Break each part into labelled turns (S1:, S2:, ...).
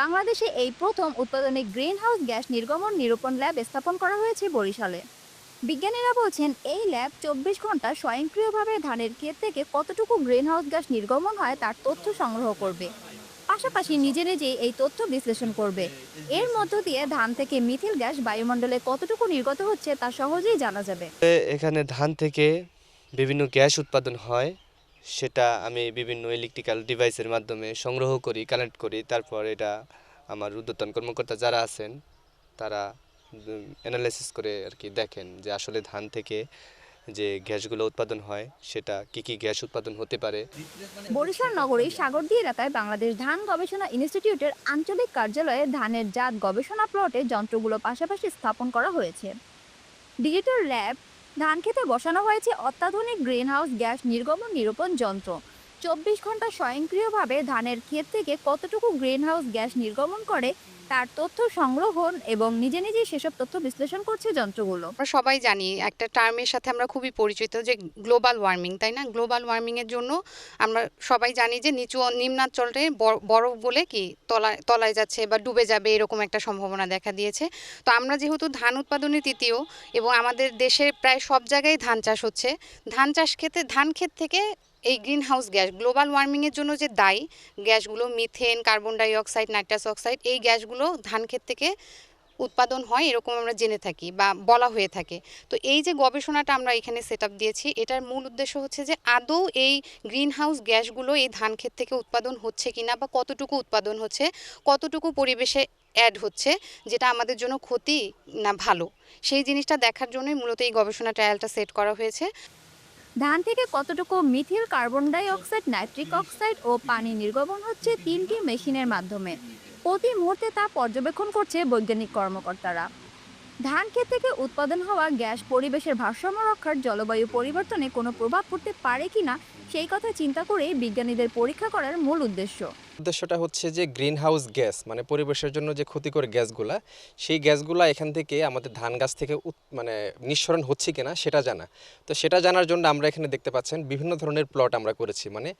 S1: বাংলাদেশে এই প্রথম উৎপাদনে গ্রিন হাউস গ্যাস নির্গমন নিরূপণ ল্যাব স্থাপন করা হয়েছে বরিশালে। বিজ্ঞানীরা বলছেন, এই ল্যাব চব্বিশ ঘণ্টা স্বয়ংক্রিয়ভাবে ধানের ক্ষেত থেকে কতটুকু গ্রিন হাউস গ্যাস নির্গমন হয় তার তথ্য সংগ্রহ করবে। পাশাপাশি নিজে নিজেই এই তথ্য বিশ্লেষণ করবে। এর মধ্য দিয়ে ধান থেকে মিথিল গ্যাস বায়ুমণ্ডলে কতটুকু নির্গত হচ্ছে তা সহজেই জানা যাবে।
S2: এখানে ধান থেকে বিভিন্ন গ্যাস উৎপাদন হয়। সেটা আমি বিভিন্ন ইলেকট্রিক্যাল ডিভাইসের মাধ্যমে সংগ্রহ করি কালেক্ট করি, তারপর এটা আমার ঊর্ধ্বতন কর্মকর্তা যারা আছেন, তারা অ্যানালাইসিস করে আর কি দেখেন যে আসলে ধান থেকে যে গ্যাসগুলো উৎপাদন হয়, সেটা কি কি গ্যাস উৎপাদন হতে পারে।
S1: বরিশাল নগরীর সাগরদী এলাকায় বাংলাদেশ ধান গবেষণা ইনস্টিটিউটের আঞ্চলিক কার্যালয়ে ধানের জাত গবেষণা প্লটে যন্ত্রগুলো পাশাপাশি স্থাপন করা হয়েছে। ডিজিটাল ল্যাব ধান খেতে বসানো হয়েছে অত্যাধুনিক গ্রিনহাউস গ্যাস নির্গমন নিরূপণ যন্ত্র। চব্বিশ ঘণ্টা স্বয়ংক্রিয়ভাবে ধানের ক্ষেত থেকে কতটুকু গ্রিনহাউস গ্যাস নির্গমন করে তার তথ্য সংগ্রহণ এবং নিজে নিজে সেসব তথ্য বিশ্লেষণ করছে যন্ত্রগুলো।
S3: আমরা সবাই জানি একটা টার্মের সাথে আমরা খুবই পরিচিত যে গ্লোবাল ওয়ার্মিং, তাই না? গ্লোবাল ওয়ার্মিংয়ের জন্য আমরা সবাই জানি যে নিচু নিম্নাঞ্চলে বর- বরফ বলে কি তলায় তলায় যাচ্ছে বা ডুবে যাবে এরকম একটা সম্ভাবনা দেখা দিয়েছে। তো আমরা যেহেতু ধান উৎপাদনে তৃতীয় এবং আমাদের দেশের প্রায় সব জায়গায় ধান চাষ হচ্ছে, ধান চাষ ক্ষেত্রে, ধান ক্ষেত থেকে এই গ্রিন হাউস গ্যাস, গ্লোবাল ওয়ার্মিংয়ের জন্য যে দায়ী গ্যাসগুলো methane, carbon dioxide nitrous oxide, এই গ্যাসগুলো ধান ক্ষেত থেকে উৎপাদন হয়, এরকম আমরা জেনে থাকি বা বলা হয়ে থাকে। তো এই যে গবেষণাটা আমরা এখানে সেট দিয়েছি, এটার মূল উদ্দেশ্য হচ্ছে যে আদৌ এই গ্রিন হাউস গ্যাসগুলো এই ধান ক্ষেত থেকে উৎপাদন হচ্ছে কিনা বা কতটুকু উৎপাদন হচ্ছে, কতটুকু পরিবেশে অ্যাড হচ্ছে, যেটা আমাদের জন্য ক্ষতি না ভালো, সেই জিনিসটা দেখার জন্যই মূলত এই গবেষণা ট্রায়ালটা সেট করা হয়েছে।
S1: ধান থেকে কতটুকু methyl carbon dioxide nitric oxide ও পানি নির্গমন হচ্ছে তিনটি মেশিনের মাধ্যমে। প্রতি মুহূর্তে তা পর্যবেক্ষণ করছে বৈজ্ঞানিক কর্মকর্তারা। ধান ক্ষেত থেকে উৎপাদন হওয়া গ্যাস পরিবেশের ভারসাম্য রক্ষার জলবায়ু পরিবর্তনে কোনো প্রভাব পড়তে পারে কি না সেই কথা চিন্তা করেই বিজ্ঞানীদের পরীক্ষা করার মূল উদ্দেশ্য।
S4: উদ্দেশ্যটা হচ্ছে যে গ্রিন হাউস গ্যাস মানে পরিবেশের জন্য যে ক্ষতিকর গ্যাসগুলা, সেই গ্যাসগুলা এখান থেকে আমাদের ধান গাছ থেকে মানে নিঃসরণ হচ্ছে কিনা সেটা জানা। তো সেটা জানার জন্য আমরা এখানে দেখতে পাচ্ছেন বিভিন্ন ধরনের প্লট আমরা করেছি মানে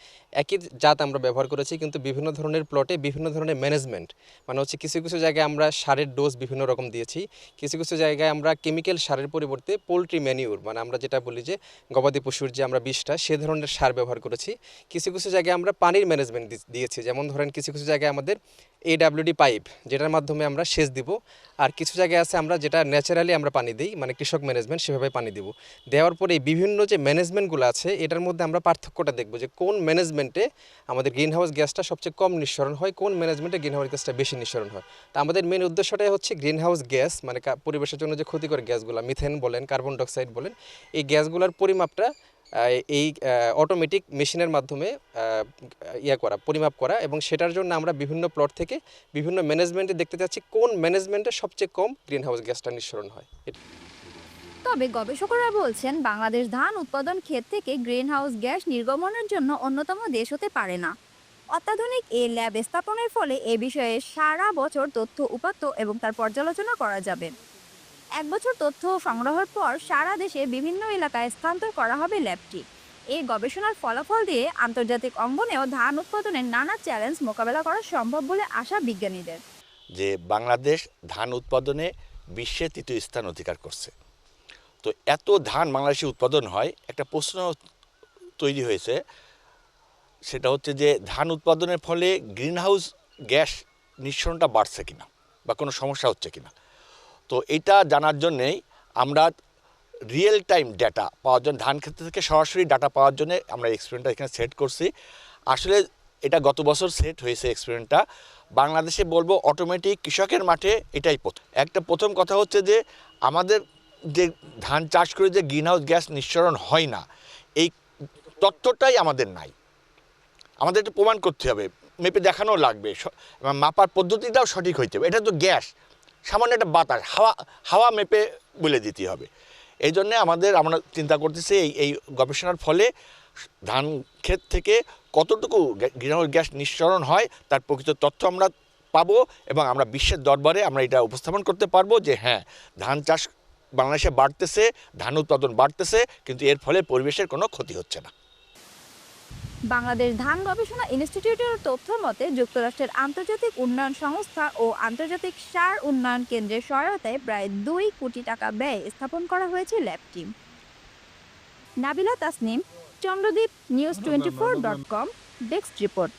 S4: একই জাত আমরা ব্যবহার করেছি, কিন্তু বিভিন্ন ধরনের প্লটে বিভিন্ন ধরনের ম্যানেজমেন্ট মানে হচ্ছে কিছু কিছু জায়গায় আমরা সারের ডোজ বিভিন্ন রকম দিয়েছি, কিছু কিছু জায়গায় আমরা কেমিক্যাল সারের পরিবর্তে পোলট্রি ম্যানিউর মানে আমরা যেটা বলি যে গবাদি পশুর যে আমরা বিষটা, সে ধরনের সার ব্যবহার করেছি। কিছু কিছু জায়গায় আমরা পানির ম্যানেজমেন্ট দিয়েছি, যেমন ধরেন কিছু কিছু জায়গায় আমাদের এডাব্লিউডি পাইপ যেটার মাধ্যমে আমরা সেচ দিব। আর কিছু জায়গায় আছে আমরা যেটা ন্যাচারালি আমরা পানি দিই মানে কৃষক ম্যানেজমেন্ট সেভাবে পানি দিব। দেওয়ার পরে বিভিন্ন যে ম্যানেজমেন্টগুলো আছে, এটার মধ্যে আমরা পার্থক্যটা দেখব যে কোন ম্যানেজমেন্টে আমাদের গ্রিন হাউস গ্যাসটা সবচেয়ে কম নিঃসরণ হয়, কোন ম্যানেজমেন্টে গ্রিন হাউস গ্যাসটা বেশি নিঃসরণ হয়। তা আমাদের মেন উদ্দেশ্যটাই হচ্ছে গ্রিন হাউস গ্যাস মানে পরিবেশের জন্য যে ক্ষতিকর গ্যাসগুলো মিথেন বলেন কার্বন ডাইঅক্সাইড বলেন, এই গ্যাসগুলোর পরিমাপটা এই অটোমেটিক মেশিনের মাধ্যমে ইয়া করা, পরিমাপ করা এবং সেটার জন্য আমরা বিভিন্ন প্লট থেকে বিভিন্ন ম্যানেজমেন্টে দেখতে চাচ্ছি কোন ম্যানেজমেন্টে সবচেয়ে কম গ্রিন হাউস গ্যাসটা নিঃসরণ হয়।
S1: তবে গবেষকরা বলছেন, বাংলাদেশ ধান উৎপাদন ক্ষেত থেকে গ্রিন হাউস গ্যাস নির্গমনের জন্য অন্যতম দেশ হতে পারে না। অত্যাধুনিক এই ল্যাব স্থাপনের ফলে এ বিষয়ে সারা বছর তথ্য, উপাত্ত এবং তার পর্যালোচনা করা যাবে। এক বছর তথ্য সংগ্রহের পর সারা দেশে বিভিন্ন এলাকায় স্থানান্তর করা হবে ল্যাবটি। এই গবেষণার ফলাফল দিয়ে আন্তর্জাতিক অঙ্গনেও ধান উৎপাদনের নানা চ্যালেঞ্জ মোকাবেলা করা সম্ভব বলে আশা বিজ্ঞানীদের।
S5: যে বাংলাদেশ ধান উৎপাদনে বিশ্বে তৃতীয় স্থান অধিকার করছে। তো এত ধান বাংলাদেশে উৎপাদন হয়, একটা প্রশ্ন তৈরি হয়েছে। সেটা হচ্ছে যে ধান উৎপাদনের ফলে গ্রিনহাউস গ্যাস নিঃসরণটা বাড়ছে কিনা বা কোনো সমস্যা হচ্ছে কিনা? তো এটা জানার জন্যেই আমরা রিয়েল টাইম ডাটা পাওয়ার জন্য, ধান ক্ষেত্র থেকে সরাসরি ডাটা পাওয়ার জন্য আমরা এক্সপেরিমেন্টটা এখানে সেট করছি। আসলে এটা গত বছর সেট হয়েছে এক্সপেরিমেন্টটা বাংলাদেশে বলব অটোমেটিক কৃষকের মাঠে এটাই প্রথম একটা প্রথম কথা হচ্ছে যে আমাদের যে ধান চাষ করে যে গ্রিনহাউস গ্যাস নিঃসরণ হয় না, এই তথ্যটাই আমাদের নাই। আমাদের এটা প্রমাণ করতে হবে, মেপে দেখানো লাগবে মাপার পদ্ধতিটাও সঠিক হইতে হবে। এটা তো গ্যাস সামান্য একটা বাতাস, হাওয়া হাওয়া মেপে বলে দিতে হবে। এই জন্যে আমাদের, আমরা চিন্তা করতেছি এই এই গবেষণার ফলে ধান ক্ষেত থেকে কতটুকু গ্রিনহাউস গ্যাস নিঃসরণ হয়, তার প্রকৃত তথ্য আমরা পাবো এবং আমরা বিশ্বের দরবারে আমরা এটা উপস্থাপন করতে পারব যে হ্যাঁ ধান চাষ বাংলাদেশে বাড়তেছে, ধান উৎপাদন বাড়তেছে, কিন্তু এর ফলে পরিবেশের কোনো ক্ষতি হচ্ছে না।
S1: বাংলাদেশ ধান গবেষণা ইনস্টিটিউটের তথ্য মতে যুক্তরাষ্ট্রের আন্তর্জাতিক উন্নয়ন সংস্থা ও আন্তর্জাতিক সার উন্নয়ন কেন্দ্রের সহায়তায় প্রায় দুই কোটি টাকা ব্যয় স্থাপন করা হয়েছে ল্যাবটি Nabila Tasnim Chandradwip news twenty four dot com desk report.